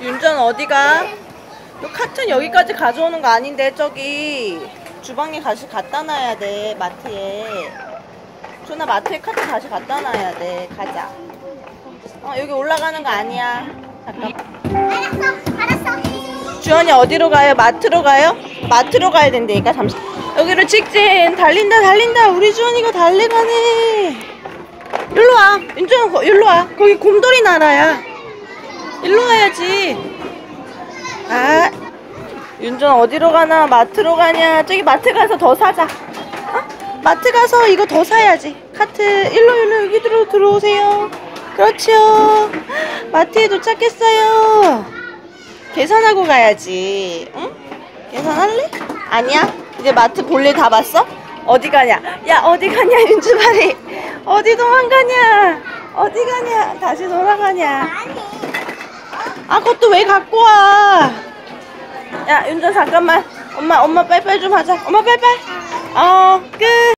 윤전 어디가? 너 카튼 여기까지 가져오는 거 아닌데 저기. 주방에 다시 갖다 놔야 돼 마트에. 준아 마트에 카트 다시 갖다 놔야 돼. 가자. 어 여기 올라가는 거 아니야. 잠깐. 알았어, 알았어. 주원이 어디로 가요? 마트로 가요? 마트로 가야 된다니까 잠시. 여기로 직진. 달린다 달린다. 우리 주원이가 달려가네. 일로 와. 거- 일로 와. 거기 곰돌이 나라야 와야지 아 윤준 어디로 가나 마트로 가냐 저기 마트 가서 더 사자 어? 마트 가서 이거 더 사야지 카트 일로 일로 여기 들어 들어오세요 그렇죠 마트에 도착했어요 계산하고 가야지. 응? 계산할래? 아니야? 이제 마트 볼일 다 봤어? 어디 가냐? 야, 어디 가냐, 윤주발이? 어디 도망가냐? 어디 가냐? 다시 돌아가냐? 아, 그것도 왜 갖고 와? 야, 윤주 잠깐만. 엄마, 엄마 빨빨 좀 하자. 엄마 빨빨. 어, 끝.